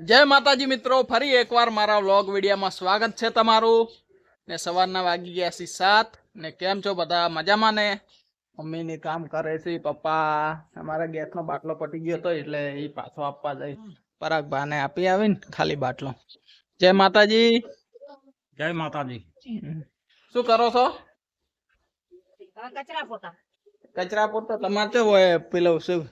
જય માતાજી મિત્રો ફરી એકવાર મારા વ્લોગ વિડીયામાં સ્વાગત છે તમારું. ને સવારના વાગી ગયા છે સાત ને કેમ છો બધા? મજામાં ને? મમ્મીની કામ કરે છે પપ્પા. અમારા ગેસનો બાટલો પટી ગયો હતો એટલે એ પાછો આપવા જાય પરાગ બાને આપી આવીને ખાલી બાટલો. જય માતાજી. જય માતાજી. શું કરો છો? કચરા પોતા. કચરા પોતા? તમારે કેવો હોય પેલો શું?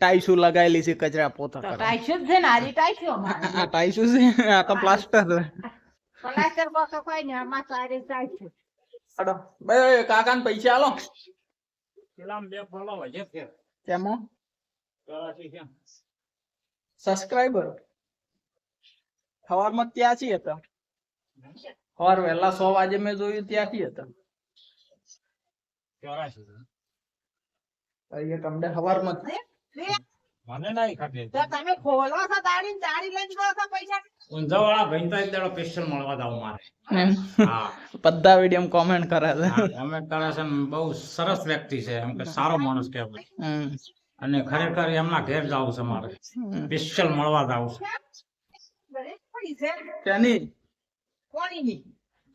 ટાઈસુ લગાવેલી છે કચરા પોતા ટાઈસુ જ છે ને હારી ટાઈસ્યુ આ ટાઈસુ છે. આ તો પ્લાસ્ટર પ્લાસ્ટર બોક્સ કોઈ ને આમાં સારી ટાઈસુ અડો ભાઈ કાકાને પૈસા આલો. પેલા બે બોલાવો છે ફેર કેમાં? સબસ્ક્રાઇબર સવારમાં ત્યાંથી હતા સવાર વહેલા સો વાગે મેં જોયું ત્યાંથી હતા ચોરાશી તમને સવારમાં. મને નહીં ખબર તો તમે ખોલો છો દાડી દાડી લઈને ગયો છો પૈસા. ઊંઝાવાળા ભાઈ તો એક દાડો સ્પેશિયલ મળવા જાવ મારે. હા. બધા વીડિયો કોમેન્ટ કરે છે. હા, કરે છે બહુ સરસ વ્યક્તિ છે એમ કે સારો માણસ કહેવાય. અને ખરેખર એમના ઘેર જાવ છે મારે. સ્પેશિયલ મળવા જાવ છે. ત્યાંની પાણીની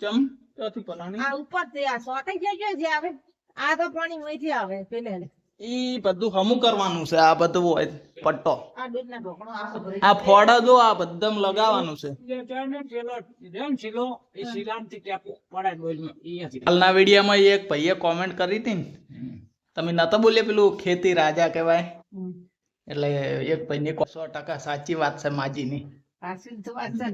ચમ? ચોથી પલાણી? આ ઉપર તે આ સોટે જે જે આવે. આ તો પાણી વહીથી આવે પેલે ઈ બધું હમું કરવાનું છે આ બધું હોય પટ્ટો. આ ફોડા જો આ બધમ લગાવવાનું છે. હાલના વિડીયોમાં એક ભાઈએ કોમેન્ટ કરી હતી ને. તમે નતો બોલ્યા પેલું ખેતી રાજા કહેવાય? એટલે એક ભાઈ ને સો ટકા સાચી વાત છે માજી ની તો વાત છે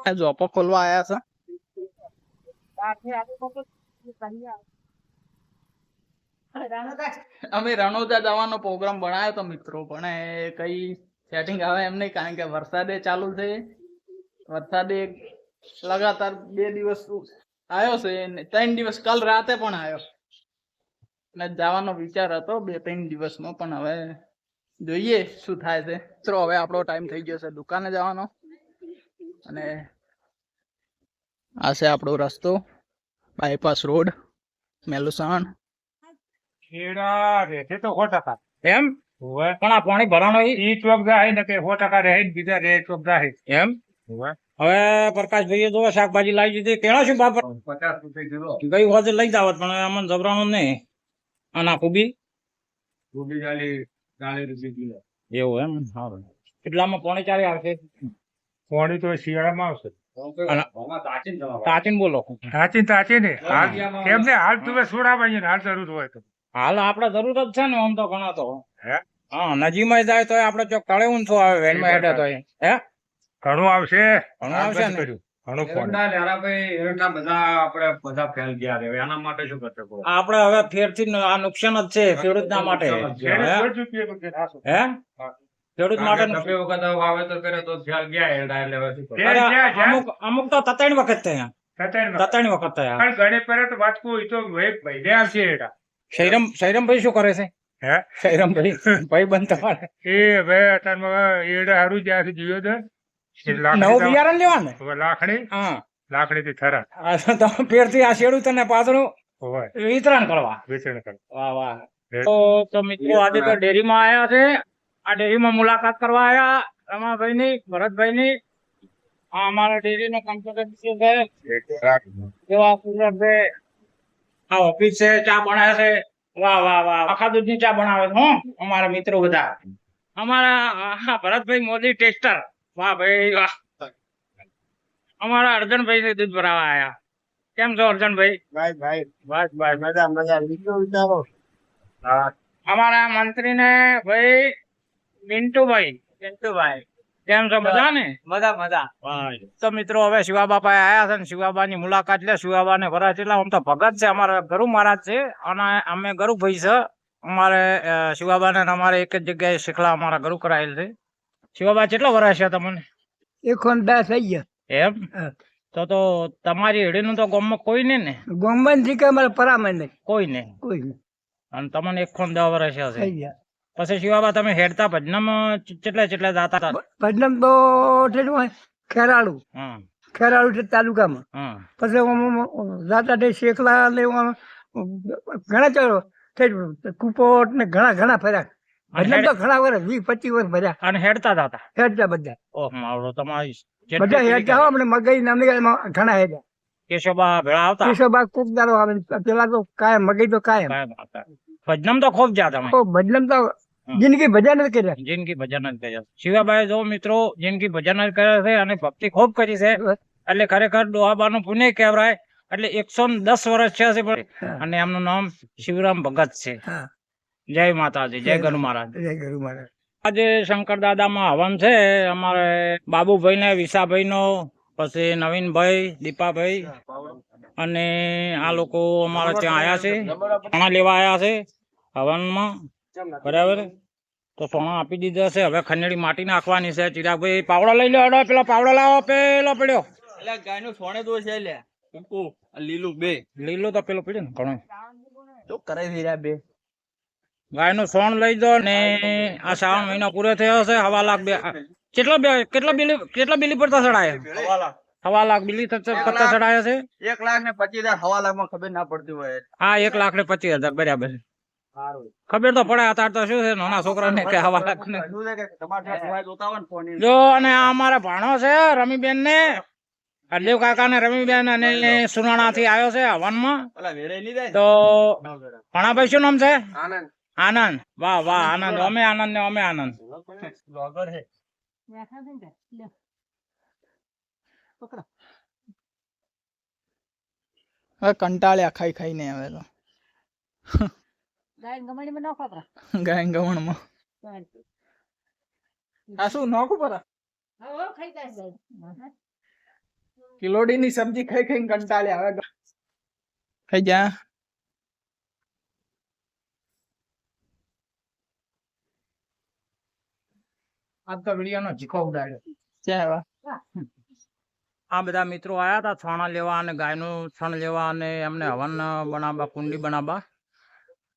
આ જોપો ખોલવા આયા છે. અમે રણોદા જવાનો પ્રોગ્રામ બનાવ્યો તો મિત્રો, પણ એ કઈ સેટિંગ આવે એમ નહીં, કારણ કે વરસાદે ચાલુ છે. વરસાદે લગાતાર બે દિવસ આવ્યો છે ત્રણ દિવસ, કાલ રાતે પણ આવ્યો. અને જવાનો વિચાર હતો બે ત્રણ દિવસમાં પણ હવે જોઈએ શું થાય છે. મિત્રો, હવે આપણો ટાઈમ થઈ ગયો છે દુકાને જવાનો. અને આ છે આપણો રસ્તો. બાયપાસ રોડ મેલુસાણ ખેડા રહેશે તો સો ટકા. એમ? પણ આ પાણી ભરાણો ઈ? ચોક જાય ને કે સો ટકા રહે ને બીજા રહે ચોક જાય. એમ? હોવે. હવે પ્રકાશભાઈ જો શાકભાજી લાવી દીધી કેળા શું બાપર પચાસ રૂપિયા કિલો. ગઈ વખતે લઈ જાવત પણ અમને જબરાનું નહીં. આના કુબી કુબી ચાલી ચાલીસ રૂપિયા કિલો. એવું એમ? સારું. કેટલામાં પોણી ચારે આવશે? પોણી તો શિયાળામાં આવશે. સાચીને બોલો. ને હાલ ને છોડાવાય ને હાલ જરૂર હોય તો. હાલ આપડે જરૂર જ છે ને આમ તો ઘણા તો. હા? નજીમાં જાય તો આપડે ચોક તળે ઊંચો આવે વેનમાં હેડે તો હે? ઘણું આવશે? ઘણું આવશે ને? કર્યું. ઘણું પોણી આપડે હવે ફેરથી ન- આ નુકસાન જ છે ખેડૂતના માટે. હે? ખેડૂત દોઢ રૂપિયા તો માટે નુકસાન. જ્યાં- જ્યાં- જ્યાં અમુક અમુક તો તતાણી વખત થયા. સત્તાવીસમાં. વખત. થયા. પણ ગણે પહેલા તો. શૈરમ શૈરમભાઈ શું કરે છે? હે? શૈરમભાઈ ભાઈ બંધ તમારે. એ ભાઈ અત્યારમાં એડા હારું જ્યાં સુધી જીવ્યો છે. નવું બિયારણ લેવાનું હવે હા. લાકડી થી થરા. આ તો તમે ફેરથી આ શેડું તને પાતળું વિતરણ કરવા. કરે વાહ વાહ. તો તો મિત્રો આજે તો ડેરીમાં આયા છે. આ ડેરીમાં મુલાકાત કરવા આવ્યા રમાભાઈ ની ભરતભાઈ ની આ અમારા ડેરી નો છે કેવા કુદરતભાઈ આ ઓફિસ છે ચા બનાવે છે. વાહ વાહ વાહ. આખા દૂધની ચા બનાવે છે હું. અમારા મિત્રો બધા. અમારા ભરતભાઈ મોદી ટેસ્ટર. વાહ ભાઈ વાહ. અમારા અર્જનભાઈ છે દૂધ ભરાવા આયા. કેમ છો અર્જનભાઈ? ભાઈ ભાઈ. બસ બસ. મજા મજા. વિચારો? અમારા મંત્રી ને ભાઈ પિન્ટુભાઈ પિન્ટુભાઈ કેમ છો? બધા ને મજા મજા. તો મિત્રો હવે શિવાબાપા આયા છે ને શિવાબાની મુલાકાત લે. શિવાબા ને ભરા એટલા આમ તો ભગત છે અમારા ગરુ મહારાજ છે અને અમે ગરુભાઈ છે. અમારે શિવાબાને ને અમારે એક જ જગ્યાએ શીખલા અમારા ગરુ કરાયેલ છે. શિવાબા કેટલા વર્ષ છે તમને? એકોણદા થઈ ગયા. એમ? તો તો તમારી હેડીનું તો ગામમાં કોઈ નહીં ને થી કે અમારે પરામણ નહીં કોઈ નહીં કોઈ નહીં. અને તમને એક ખોન દસ વર્ષ હશે થઈ ગયા. પછી શિવાબા તમે હેડતા ભજનમ ચેટલા ચેટલા જાતા હતા? ભજનમ તો ઠેઠ હોય ખેરાળુ. ખેરાળુ તાલુકામાં. પછી આમ આમ જાતા તે શેખલા ને ઘણા ચાલો કુપોટ ને ઘણા ઘણા ફર્યા. તો ઘણા વર્ષ વીસ પચીસ વર્ષ ભર્યા. અને હેડતા હેડતા બધા. ઓહ મારો તમારી બધા હેડતા આપણે મગઈ નામની ઘણા હેડ્યા. કેશોબા ભેળા આવતા? કેશોબા કોક દારો આવે. પેલા તો કાયમ મગઈ તો કાયમ. કાયમ આવતા. ભજનમ તો ખૂબ જા તમે. ભજનમ તો જિંદગી ભજન જ કર્યા. જિંદગી ભજન જ કર્યા શિવાબાઈ જો મિત્રો જિંદગી ભજન જ કર્યા છે અને ભક્તિ ખૂબ કરી છે. એટલે ખરેખર ડોહાબાનું પુણ્ય કહેવાય. એટલે એકસો દસ વર્ષ છે પણ અને એમનું નામ શિવરામ ભગત છે. જય માતાજી જય ગરુ મહારાજ. જય ગરુ મહારાજ. આજે શંકર દાદામાં હવન છે. અમારે બાબુભાઈ ને વિશાભાઈ નો પછી નવીનભાઈ દીપાભાઈ. અને આ લોકો અમારે ત્યાં આયા છે. સોના લેવા આયા છે હવનમાં. બરાબર? તો સોના આપી દીધા છે. હવે ખંડેડી માટી નાખવાની છે. ચિરાગભાઈ પાવડો લઈ લો પેલા પાવડા લાવો પેલો પડ્યો. એટલે ગાયનું સોને તો છે લે લીલું બે. લીલો તો પેલો પડ્યો ને ઘણો. તો કરે રહ્યા બે? ગાયનું સોણ લઈ દો ને આ શ્રાવણ મહિનો પૂરો થયો છે. હવા લાખ બે. કેટલા બે કેટલા બિલી કેટલા બિલી પડતા ચડાયા હવા લાખ બિલી પત્તા ચડાયા છે? એક લાખ ને પચીસ હજાર હવા લાખમાં ખબર ના પડતી હોય. હા એક લાખ ને પચીસ હજાર બરાબર. છે. ખબર તો પડે અત્યારે તો શું છે? નાના છોકરાને કે હવા લાખ ને. ને. જો અને આ અમારા ભાણો છે રમીબેન ને દેવ કાકા ને રમીબેન અને સુનાણા થી આવ્યો છે હવનમાં તો ભણાભાઈ શું નામ છે? આનંદ. આનંદ. વાહ વાહ આનંદ. અમે આનંદ. ને અમે આનંદ બ્લોગર છે બેઠા છે ને લ્યો. પકડો. હવે કંટાળ્યા ખાઈ ખાઈને હવે તો. ગાય ગમણીમાં નાખો પરા. ગાય ગવણમાં આ શું નોખું પરા? હા, ખાઈ જાય ગાય. કિલોડી ની સબ્જી ખાઈ ખાઈને કંટાળ્યા હવે ખાઈ જા. આપકા તો જીખો ઉડાડ્યો. ચાલો આ બધા મિત્રો આવ્યા હતા છાણા લેવા અને ગાયનું છણ લેવા અને એમને હવન બનાવવા કુંડી બનાવવા.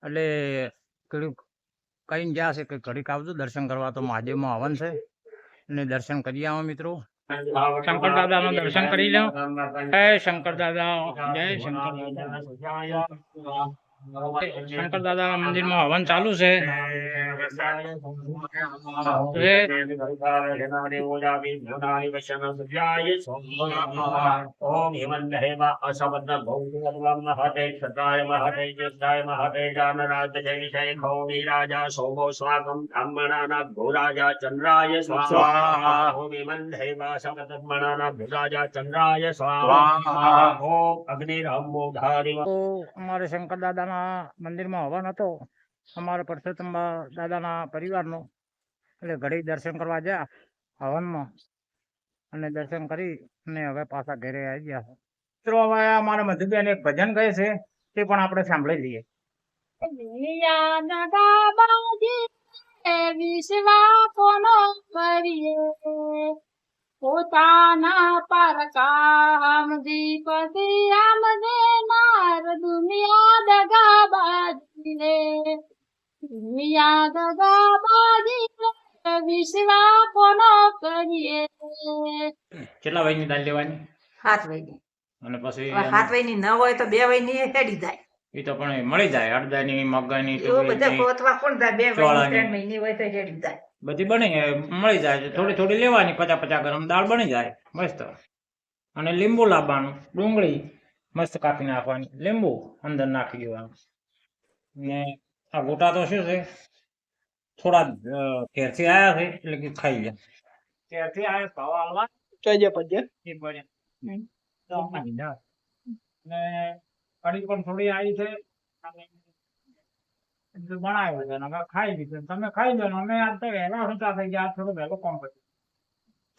એટલે કીધું કઈ ગયા છે કે ઘડીક આવજો દર્શન કરવા. તો મહાદેવમાં હવન છે. અને દર્શન કરી આવો મિત્રો. શંકર દાદા નું દર્શન કરી લો જય શંકર દાદા. જય શંકર દાદા. શંકર દાદા મંદિરમાં હવન ચાલુ છે. ઓમ હિમંદેવ અસવદ્ર ભૌમ મહતે ક્ષત્રાય મહતે યોદ્ધાય મહતે જાનરાજ જય જય ખૌમી રાજા સોમો સ્વાગમ બ્રાહ્મણાના ભૂરાજા ચંદ્રાય સ્વાહા ઓમ હિમંદેવ અસવદ્રમણાના ભૂરાજા ચંદ્રાય સ્વાહા ઓમ અગ્નિરહમો ધારિવ. તો અમારે શંકર દાદાના મંદિરમાં હવન હતો. અમારા પરસોત્તમ દાદાના પરિવારનો. એટલે ઘડી દર્શન કરવા ગયા હવનમાં. અને દર્શન કરી અને હવે પાછા ઘરે આવી ગયા મિત્રો, હવે અમારા મધુબેન એક ભજન કહે છે, તે પણ આપણે સાંભળી લઈએ. વિશ્વા કોનો કરીએ પોતાના પર કામ દીપતિ આમ નાર દુનિયા દગા બાજી દુનિયા દગા બાજી વિશ્વા કોનો કરીએ? કેટલા વાયની દાલ લેવાની? સાત વયની. અને પછી સાત વયની ન હોય તો બે વયની હેડી જાય. એ તો પણ મળી જાય અડધાની મગની બધા ગોતવા કોણ જાય બે ચોળાની. ત્રણ મહિની હોય તો હેડી જાય. બધી બની જાય મળી જાય થોડી થોડી લેવાની પચાસ પચાસ ગ્રામ દાળ બની જાય મસ્ત. અને લીંબુ લાવવાનું ડુંગળી મસ્ત કાપી નાખવાની લીંબુ અંદર નાખી દેવાનું. ને આ ગોટા તો શું છે? થોડા ઘેરથી આવ્યા છે એટલે કે ખાઈ લે. ઘેરથી આયા ભાવ હાલવા જય પજ્ય એ પડ્યા. ને કડી પણ થોડી આવી છે. અને બનાવ્યું છે અમે ખાઈ લીધું તમે ખાઈ લો અમે આજ તો વહેલા સુતા થઈ ગયા થોડો વહેલો વહેલું કરી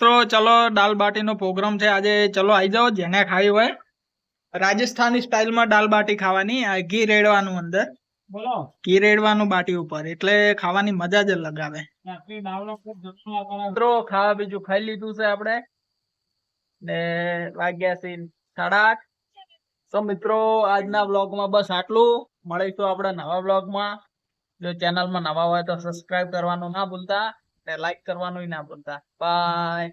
મિત્રો ચલો દાલ બાટી નો પ્રોગ્રામ છે. આજે ચલો આવી જાઓ. જેને ખાવી હોય રાજસ્થાની સ્ટાઇલમાં દાલ બાટી ખાવાની ઘી રેડવાનું અંદર. બોલો. ઘી રેડવાનું બાટી ઉપર. એટલે ખાવાની મજા જ અલગ આવે. મિત્રો ખાવા બીજું ખાઈ લીધું છે આપણે. ને વાગ્યા છે સાડા આઠ. તો મિત્રો આજના વ્લોગમાં બસ આટલું. મળીશું આપણા નવા બ્લોગમાં જો ચેનલમાં નવા હોય તો સબસ્ક્રાઇબ કરવાનું ના ભૂલતા ને લાઈક કરવાનું ના ભૂલતા. બાય